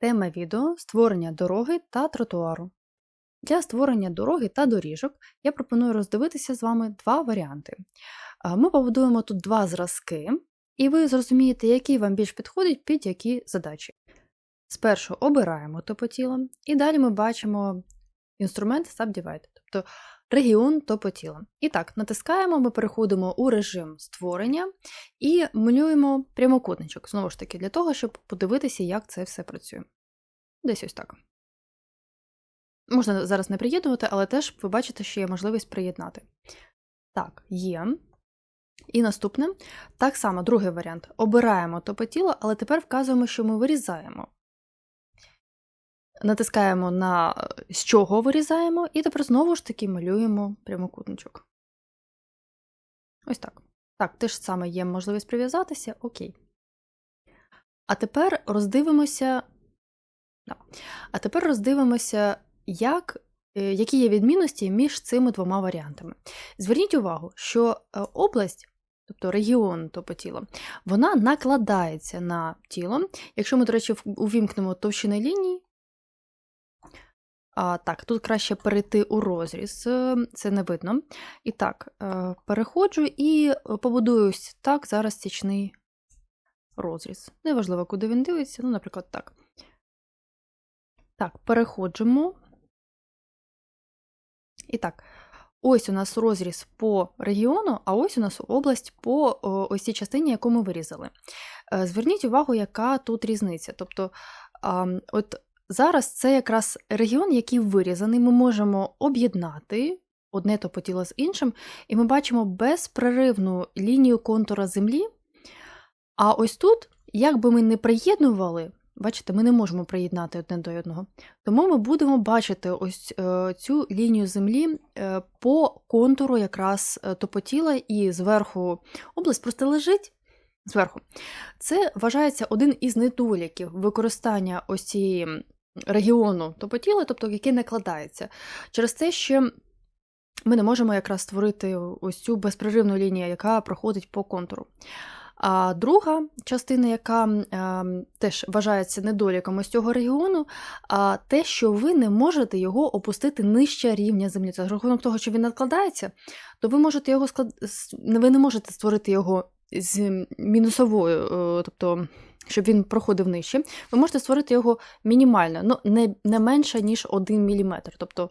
Тема відео створення дороги та тротуару. Для створення дороги та доріжок я пропоную роздивитися з вами два варіанти. Ми побудуємо тут два зразки, і ви зрозумієте, який вам більш підходить під які задачі. Спершу обираємо топотіло, і далі ми бачимо інструмент Subdivide, тобто регіон топотіла. І так, натискаємо, ми переходимо у режим створення і малюємо прямокутничок, знову ж таки, для того, щоб подивитися, як це все працює. Десь ось так. Можна зараз не приєднувати, але теж ви бачите, що є можливість приєднати. Так, є. І наступне. Так само, другий варіант. Обираємо топотіло, але тепер вказуємо, що ми вирізаємо. Натискаємо на з чого вирізаємо, і тепер знову ж таки малюємо прямокутничок. Ось так. Так, те ж саме є можливість прив'язатися. Окей. А тепер роздивимося. А тепер роздивимося, як, е, які є відмінності між цими двома варіантами. Зверніть увагу, що е, область, тобто регіон топотіло, вона накладається на тіло. Якщо ми, до речі, увімкнемо товщини ліній, а, так, тут краще перейти у розріз, е, це не видно. І так, е, переходжу і е, побудую ось так зараз стічний розріз. Неважливо, куди він дивиться, ну, наприклад, так. Так, переходжимо. І так, ось у нас розріз по регіону, а ось у нас область по ось цій частині, яку ми вирізали. Зверніть увагу, яка тут різниця. Тобто, от зараз це якраз регіон, який вирізаний, ми можемо об'єднати одне топотіло з іншим, і ми бачимо безперервну лінію контура землі. А ось тут, як би ми не приєднували, бачите, ми не можемо приєднати одне до одного. Тому ми будемо бачити ось е, цю лінію землі е, по контуру якраз е, топотіла, і зверху область просто лежить зверху. Це вважається один із недоліків використання ось цієї регіону топотіла, тобто який накладається. Через те, що ми не можемо якраз створити ось цю безпреривну лінію, яка проходить по контуру. А друга частина, яка е, теж вважається недоліком із цього регіону, а те, що ви не можете його опустити нижче рівня землі. Це за рахунок того, що він надкладається, то ви можете його склад... ви не можете створити його з мінусовою, е, тобто, щоб він проходив нижче. Ви можете створити його мінімально, ну не, не менше, ніж 1 мм. Тобто,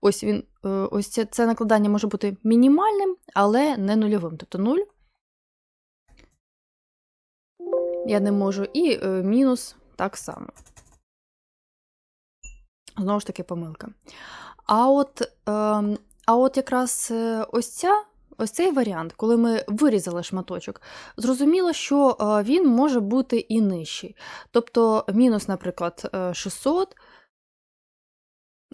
ось він, е, ось це, це накладання може бути мінімальним, але не нульовим. Тобто 0 я не можу, і е, мінус так само. Знову ж таки, помилка. А от, е, а от якраз е, ось ця. Ось цей варіант, коли ми вирізали шматочок, зрозуміло, що е, він може бути і нижчий. Тобто мінус, наприклад, е, 600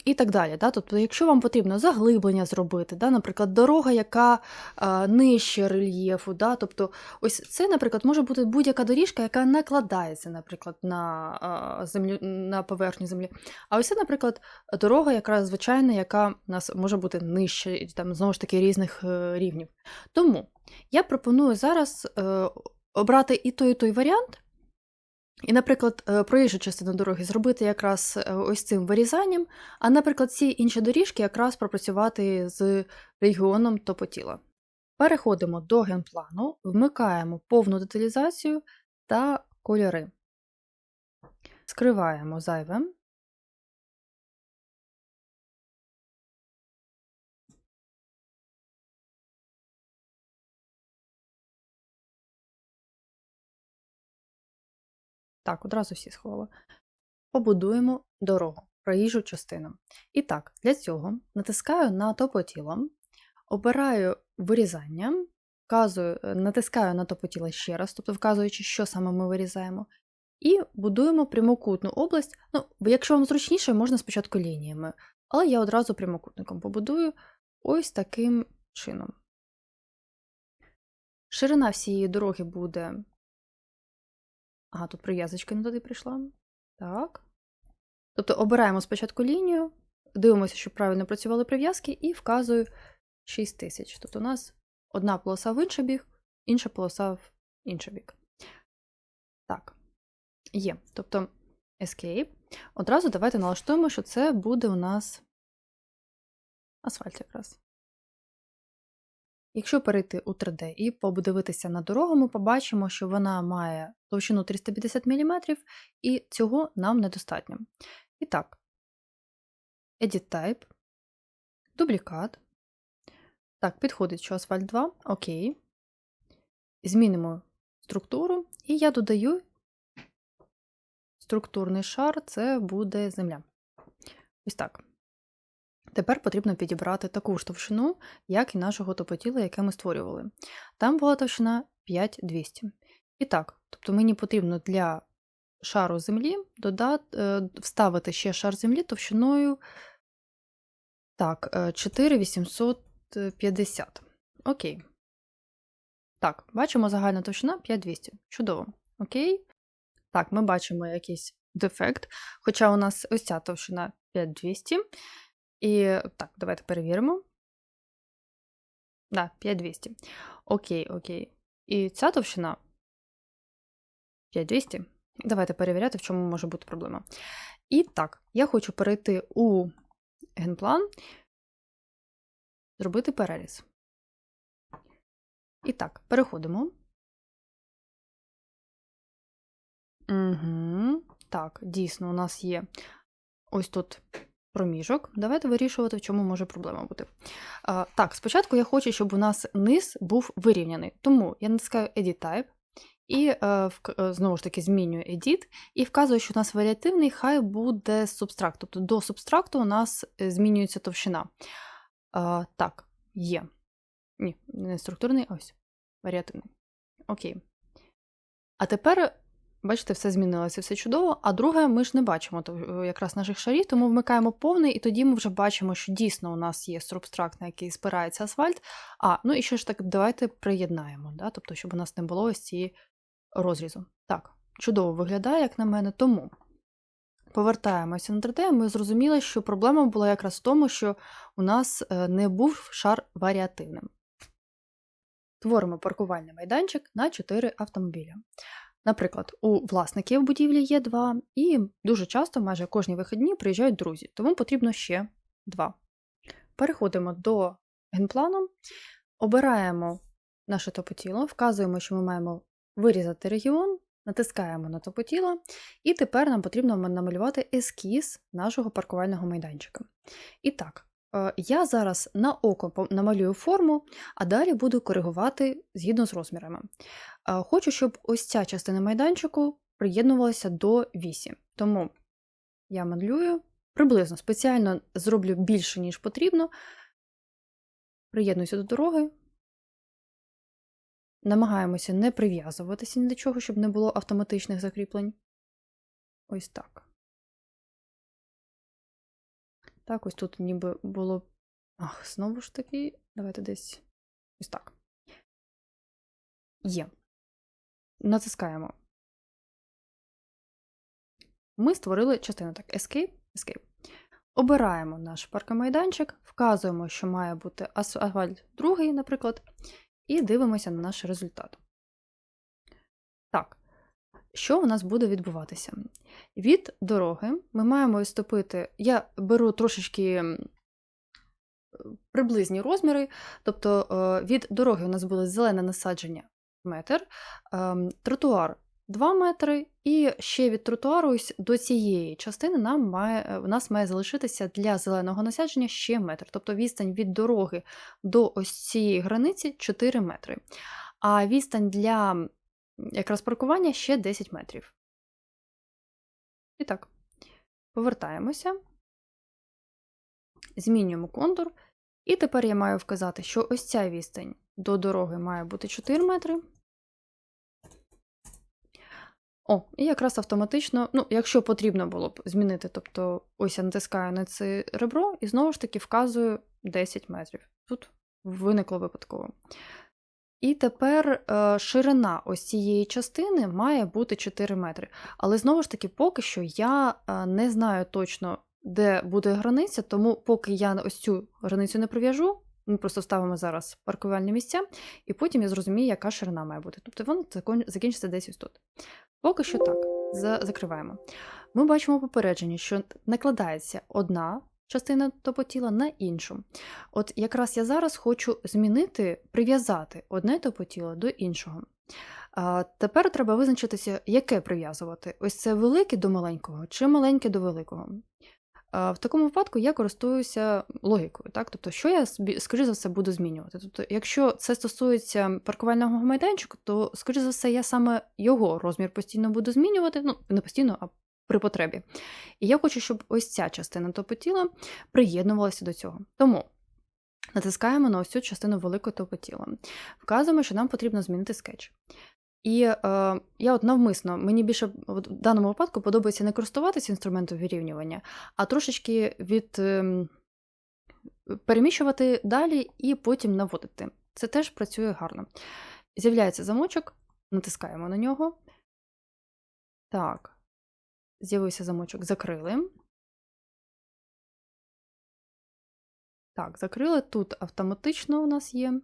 і так далі. Да? Тобто, якщо вам потрібно заглиблення зробити, да? наприклад, дорога, яка е, нижче рельєфу, да? тобто ось це, наприклад, може бути будь-яка доріжка, яка накладається, наприклад, на, е, землю, на поверхню землі. А ось це, наприклад, дорога, яка звичайна, яка у нас може бути нижче, там знову ж таки різних е, рівнів. Тому я пропоную зараз е, обрати і той, і той варіант. І, наприклад, е, проїжджу частину дороги зробити якраз е, ось цим вирізанням, а, наприклад, ці інші доріжки якраз пропрацювати з регіоном топотіла. Переходимо до генплану, вмикаємо повну деталізацію та кольори. Скриваємо зайве. Так, одразу всі сховала. Побудуємо дорогу, проїжджу частину. І так, для цього натискаю на топотіло, обираю вирізання, вказую, е, натискаю на топотіло ще раз, тобто вказуючи, що саме ми вирізаємо, і будуємо прямокутну область. Ну, якщо вам зручніше, можна спочатку лініями, але я одразу прямокутником побудую ось таким чином. Ширина всієї дороги буде Ага, тут прив'язочка не туди прийшла. Так. Тобто обираємо спочатку лінію, дивимося, щоб правильно працювали прив'язки, і вказую 6000. Тобто у нас одна полоса в інший бік, інша полоса в інший бік. Так. Є. Тобто Escape. Одразу давайте налаштуємо, що це буде у нас асфальт якраз. Якщо перейти у 3D і подивитися на дорогу, ми побачимо, що вона має товщину 350 мм, і цього нам недостатньо. І так, Edit Type, дублікат. Так, підходить, що асфальт 2. Окей. Змінимо структуру, і я додаю структурний шар це буде земля. Ось так. Тепер потрібно підібрати таку ж товщину, як і нашого топотіла, яке ми створювали. Там була товщина 5200. І так, тобто мені потрібно для шару землі додати, е, вставити ще шар землі товщиною так, 4850. Окей. Так, бачимо загальна товщина 5200. Чудово. Окей. Так, ми бачимо якийсь дефект, хоча у нас ось ця товщина 5200. І так, давайте перевіримо. Да, 5200. Окей, окей. І ця товщина 5200. Давайте перевіряти, в чому може бути проблема. І так, я хочу перейти у генплан, зробити переріз. І так, переходимо. Угу. Так, дійсно, у нас є ось тут проміжок. Давайте вирішувати, в чому може проблема бути. А, Так, спочатку я хочу, щоб у нас низ був вирівняний. Тому я натискаю Edit Type і е, знову ж таки змінюю Edit і вказую, що у нас варіативний хай буде субстракт. Тобто до субстракту у нас е, змінюється товщина. Так, є. Ні, не структурний, ось. Варіативний. Окей. А тепер Бачите, все змінилося, все чудово. А друге, ми ж не бачимо е, якраз наших шарів, тому вмикаємо повний, і тоді ми вже бачимо, що дійсно у нас є субстракт, на який спирається асфальт. А, ну і ще ж так, давайте приєднаємо, да? тобто, щоб у нас не було ось цієї розрізу. Так, чудово виглядає, як на мене, тому. Повертаємося на 3D, ми зрозуміли, що проблема була якраз в тому, що у нас е, не був шар варіативним. Творимо паркувальний майданчик на 4 автомобіля. Наприклад, у власників будівлі є два, і дуже часто, майже кожні вихідні, приїжджають друзі, тому потрібно ще два. Переходимо до генплану, обираємо наше топотіло, вказуємо, що ми маємо вирізати регіон, натискаємо на топотіло, і тепер нам потрібно намалювати ескіз нашого паркувального майданчика. І так, е, я зараз на око намалюю форму, а далі буду коригувати згідно з розмірами. Хочу, щоб ось ця частина майданчику приєднувалася до вісі. Тому я малюю приблизно спеціально зроблю більше, ніж потрібно. Приєднуюся до дороги. Намагаємося не прив'язуватися ні до чого, щоб не було автоматичних закріплень. Ось так. Так, ось тут ніби було. Ах, знову ж таки, давайте десь ось так. Є натискаємо. Ми створили частину так: Escape, Escape. Обираємо наш паркомайданчик, вказуємо, що має бути асфальт другий, наприклад, і дивимося на наш результат. Так, що у нас буде відбуватися? Від дороги ми маємо відступити. Я беру трошечки приблизні розміри, тобто е, від дороги у нас буде зелене насадження метр, ем, тротуар 2 метри, і ще від тротуару ось до цієї частини нам має, у нас має залишитися для зеленого насадження ще метр. Тобто відстань від дороги до ось цієї границі 4 метри. А відстань для якраз паркування ще 10 метрів. І так, повертаємося, змінюємо контур. І тепер я маю вказати, що ось ця відстань до дороги має бути 4 метри. О, і якраз автоматично, ну, якщо потрібно було б змінити, тобто ось я натискаю на це ребро і знову ж таки вказую 10 метрів. Тут виникло випадково. І тепер е, ширина ось цієї частини має бути 4 метри. Але знову ж таки, поки що я е, не знаю точно, де буде границя, тому поки я ось цю границю не прив'яжу, ми просто ставимо зараз паркувальні місця, і потім я зрозумію, яка ширина має бути. Тобто воно закінчиться десь ось тут. Поки що так, закриваємо. ми бачимо попередження, що накладається одна частина топотіла на іншу. От якраз я зараз хочу змінити, прив'язати одне топотіло до іншого. А Тепер треба визначитися, яке прив'язувати: ось це велике до маленького чи маленьке до великого. В такому випадку я користуюся логікою, так? Тобто, що я скоріш за все буду змінювати. Тобто, якщо це стосується паркувального майданчику, то, скоріш за все, я саме його розмір постійно буду змінювати, ну, не постійно, а при потребі. І я хочу, щоб ось ця частина топотіла приєднувалася до цього. Тому натискаємо на ось цю частину великого топотіла. Вказуємо, що нам потрібно змінити скетч. І е, я от навмисно, мені більше в даному випадку подобається не користуватися інструментом вирівнювання, а трошечки від е, переміщувати далі і потім наводити. Це теж працює гарно. З'являється замочок, натискаємо на нього. Так, з'явився замочок, закрили. Так, закрили. Тут автоматично у нас є.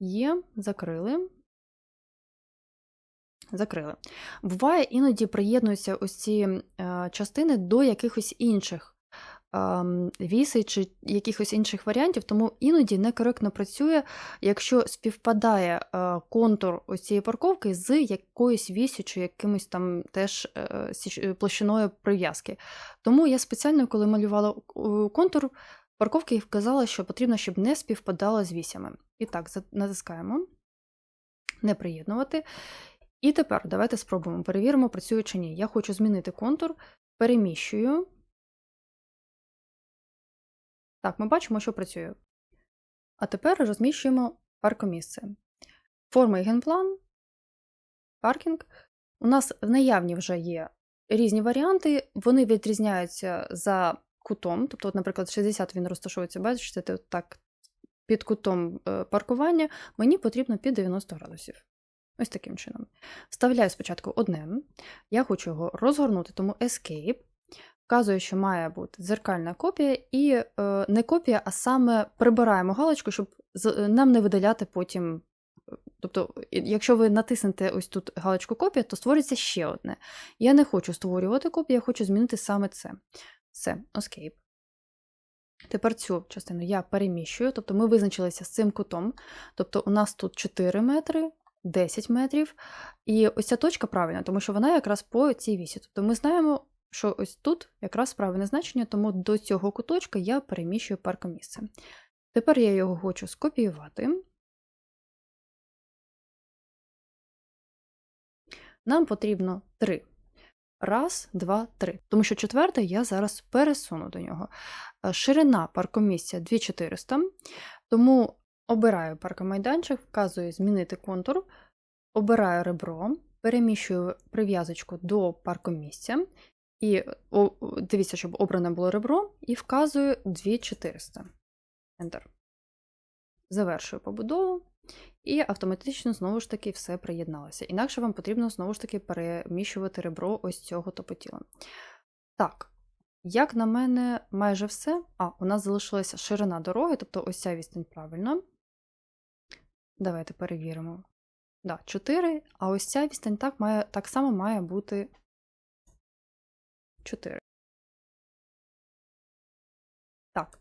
Є, закрили. Закрили. Буває, іноді приєднуються ось ці е, частини до якихось інших е, вісей чи якихось інших варіантів, тому іноді некоректно працює, якщо співпадає е, контур ось цієї парковки з якоюсь вісю чи якимось там теж е, площиною прив'язки. Тому я спеціально, коли малювала контур парковки, вказала, що потрібно, щоб не співпадало з вісями. І так, натискаємо. Не приєднувати. І тепер давайте спробуємо, перевіримо, працює чи ні. Я хочу змінити контур, переміщую. Так, ми бачимо, що працює. А тепер розміщуємо паркомісце. Форма і генплан, паркінг. У нас в наявні вже є різні варіанти, вони відрізняються за кутом. Тобто, от, наприклад, 60 він розташовується, бачите, так, під кутом е, паркування, мені потрібно під 90 градусів. Ось таким чином. Вставляю спочатку одне. Я хочу його розгорнути, тому Escape. Вказую, що має бути дзеркальна копія, і е, не копія, а саме прибираємо галочку, щоб нам не видаляти потім. Тобто, якщо ви натиснете ось тут галочку копія, то створиться ще одне. Я не хочу створювати копію, я хочу змінити саме це. Все, Escape. Тепер цю частину я переміщую, тобто ми визначилися з цим кутом. Тобто, у нас тут 4 метри, 10 метрів. І ось ця точка правильна, тому що вона якраз по цій вісі. Тобто ми знаємо, що ось тут якраз правильне значення, тому до цього куточка я переміщую паркомісце. Тепер я його хочу скопіювати. Нам потрібно три. Раз, два, три. Тому що четвертий я зараз пересуну до нього. Е, ширина паркомісця 2400, тому Обираю паркомайданчик, вказую Змінити контур, обираю ребро, переміщую прив'язочку до паркомісця. І о, дивіться, щоб обране було ребро, і вказую 2400. Enter. Завершую побудову. І автоматично, знову ж таки, все приєдналося. Інакше вам потрібно, знову ж таки, переміщувати ребро ось цього топотіла. Так, як на мене, майже все. А, у нас залишилася ширина дороги, тобто ось ця відстань правильно. Давайте перевіримо. Да, 4, а ось ця відстань так, має, так само має бути 4. Так.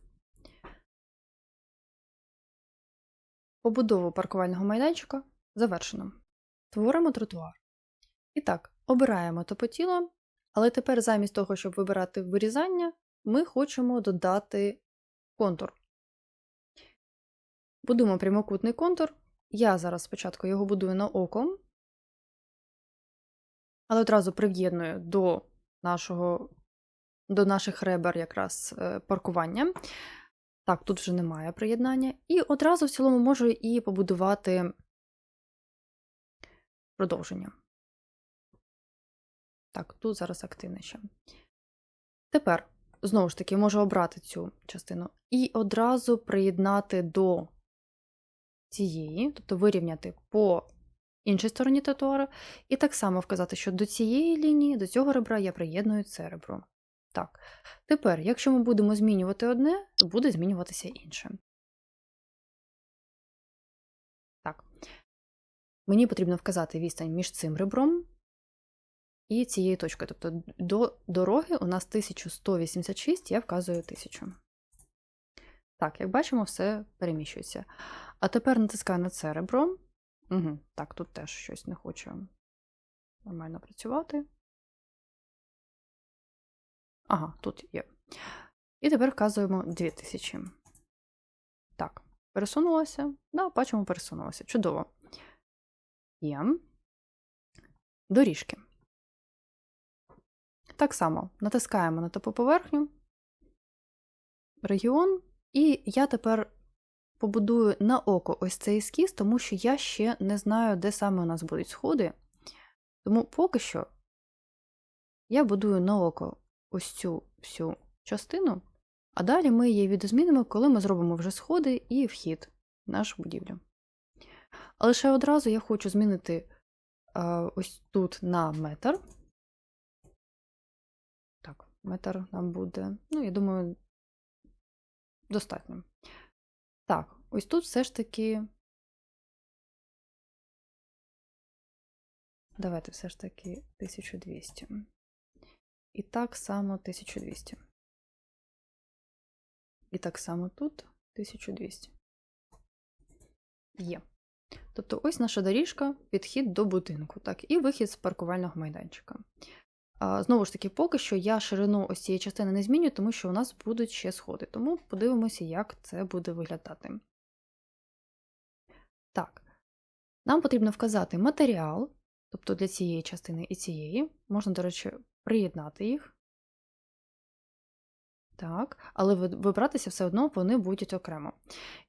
Побудову паркувального майданчика завершено. Творимо тротуар. І так, обираємо топотіло, але тепер замість того, щоб вибирати вирізання, ми хочемо додати контур. Будемо прямокутний контур. Я зараз спочатку його будую на око, але одразу прив'єдную до нашого, до наших ребер якраз е, паркування. Так, тут вже немає приєднання. І одразу в цілому можу і побудувати продовження. Так, тут зараз активне ще. Тепер, знову ж таки, можу обрати цю частину і одразу приєднати до цієї, тобто вирівняти по іншій стороні тротуару, і так само вказати, що до цієї лінії, до цього ребра я приєдную це ребро. Так, тепер, якщо ми будемо змінювати одне, то буде змінюватися інше. Так. Мені потрібно вказати відстань між цим ребром і цієї точки. Тобто до дороги у нас 1186, я вказую 1000. Так, як бачимо, все переміщується. А тепер натискаю на це ребро. Угу, Так, тут теж щось не хоче нормально працювати. Ага, тут є. І тепер вказуємо 2000. Так, пересунулося. Да, бачимо, пересунулося. Чудово. Є. Доріжки. Так само натискаємо на топу поверхню, регіон, і я тепер побудую на око ось цей ескіз, тому що я ще не знаю, де саме у нас будуть сходи. Тому поки що я будую на око ось цю всю частину, а далі ми її відозмінимо, коли ми зробимо вже сходи і вхід в нашу будівлю. А лише одразу я хочу змінити ось тут на метр. Так, метр нам буде, ну, я думаю, достатньо. Так, ось тут все ж таки. Давайте все ж таки 1200. І так само 1200. І так само тут 1200. Є. Тобто ось наша доріжка, підхід до будинку, так, і вихід з паркувального майданчика. Знову ж таки, поки що я ширину ось цієї частини не змінюю, тому що у нас будуть ще сходи. Тому подивимося, як це буде виглядати. Так, нам потрібно вказати матеріал, тобто для цієї частини і цієї. Можна, до речі, приєднати їх. Так, але вибратися все одно вони будуть окремо.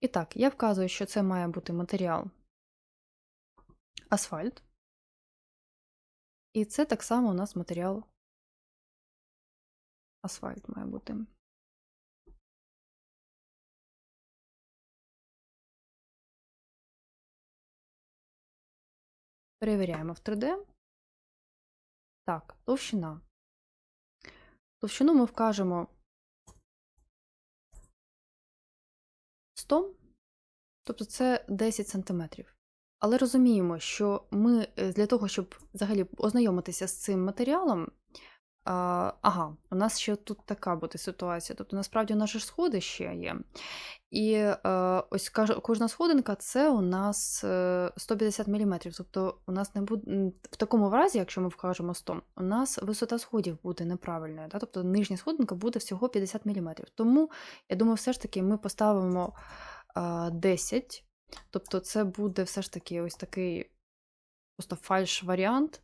І так, я вказую, що це має бути матеріал асфальт. І це так само у нас матеріал асфальт має бути. Перевіряємо в 3D. Так, товщина. Товщину ми вкажемо 100, тобто це 10 см. Але розуміємо, що ми е, для того, щоб взагалі ознайомитися з цим матеріалом, а, ага, у нас ще тут така буде ситуація. Тобто, насправді, у нас же сходи ще є. І е, ось кожна сходинка це у нас 150 е, мм. Тобто, у нас не буде в такому разі, якщо ми вкажемо 100, у нас висота сходів буде неправильною. Да? Тобто нижня сходинка буде всього 50 мм. Тому, я думаю, все ж таки ми поставимо а, 10 Тобто, це буде все ж таки ось такий просто фальш-варіант.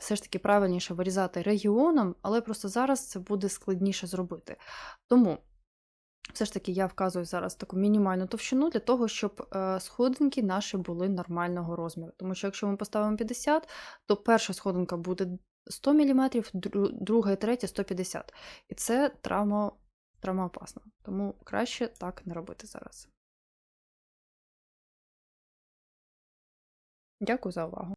Все ж таки правильніше вирізати регіоном, але просто зараз це буде складніше зробити. Тому, все ж таки, я вказую зараз таку мінімальну товщину для того, щоб е, сходинки наші були нормального розміру. Тому що якщо ми поставимо 50, то перша сходинка буде 100 мм, друга і третя 150 І це травма, травмоопасно. Тому краще так не робити зараз. Дякую за увагу!